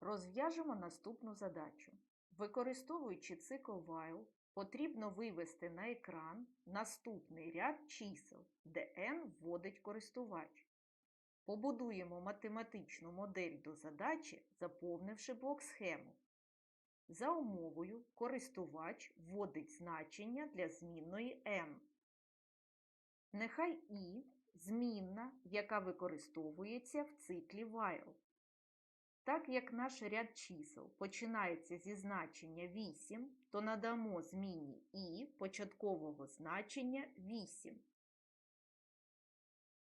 Розв'яжемо наступну задачу. Використовуючи цикл while, потрібно вивести на екран наступний ряд чисел, де n вводить користувач. Побудуємо математичну модель до задачі, заповнивши блок схему. За умовою користувач вводить значення для змінної n. Нехай і змінна, яка використовується в циклі while. Так як наш ряд чисел починається зі значення 8, то надамо зміні і початкового значення 8.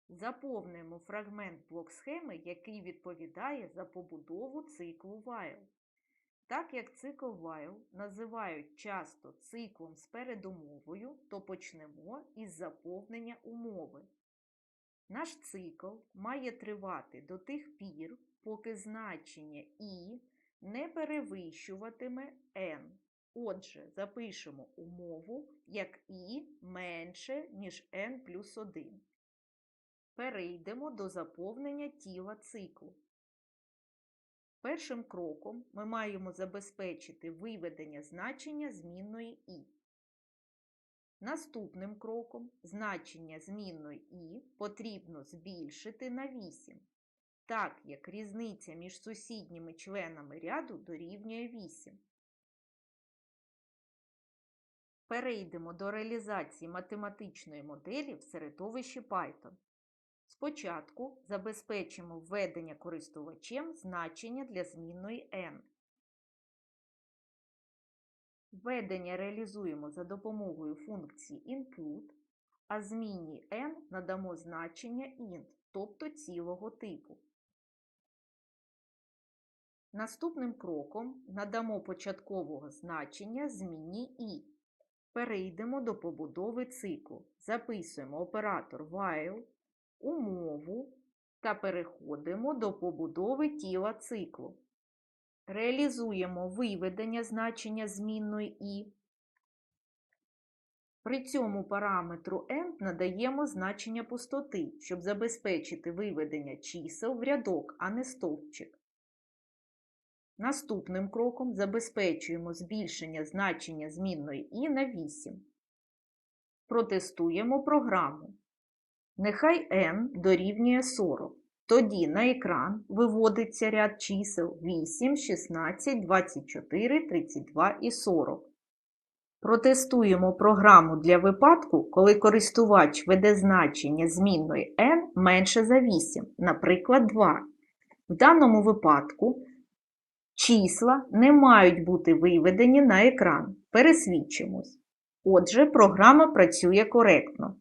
Заповнимо фрагмент блок-схеми, який відповідає за побудову циклу while. Так як цикл while називають часто циклом з передумовою, то почнемо із заповнення умови. Наш цикл має тривати до тих пір, поки значення і не перевищуватиме n. Отже, запишемо умову як і менше, ніж n плюс 1. Перейдемо до заповнення тіла циклу. Першим кроком ми маємо забезпечити виведення значення змінної і. Наступним кроком значення змінної і потрібно збільшити на 8, так як різниця між сусідніми членами ряду дорівнює 8. Перейдемо до реалізації математичної моделі в середовищі Python. Спочатку забезпечимо введення користувачем значення для змінної n. Введення реалізуємо за допомогою функції input, а змінні n надамо значення int, тобто цілого типу. Наступним кроком надамо початкового значення змінні i. Перейдемо до побудови циклу. Записуємо оператор while, умову та переходимо до побудови тіла циклу. Реалізуємо виведення значення змінної і. При цьому параметру n надаємо значення пустоти, щоб забезпечити виведення чисел в рядок, а не стовпчик. Наступним кроком забезпечуємо збільшення значення змінної і на 8. Протестуємо програму. Нехай n дорівнює 40. Тоді на екран виводиться ряд чисел 8, 16, 24, 32 і 40. Протестуємо програму для випадку, коли користувач веде значення змінної n менше за 8, наприклад, 2. В даному випадку числа не мають бути виведені на екран. Пересвідчимось. Отже, програма працює коректно.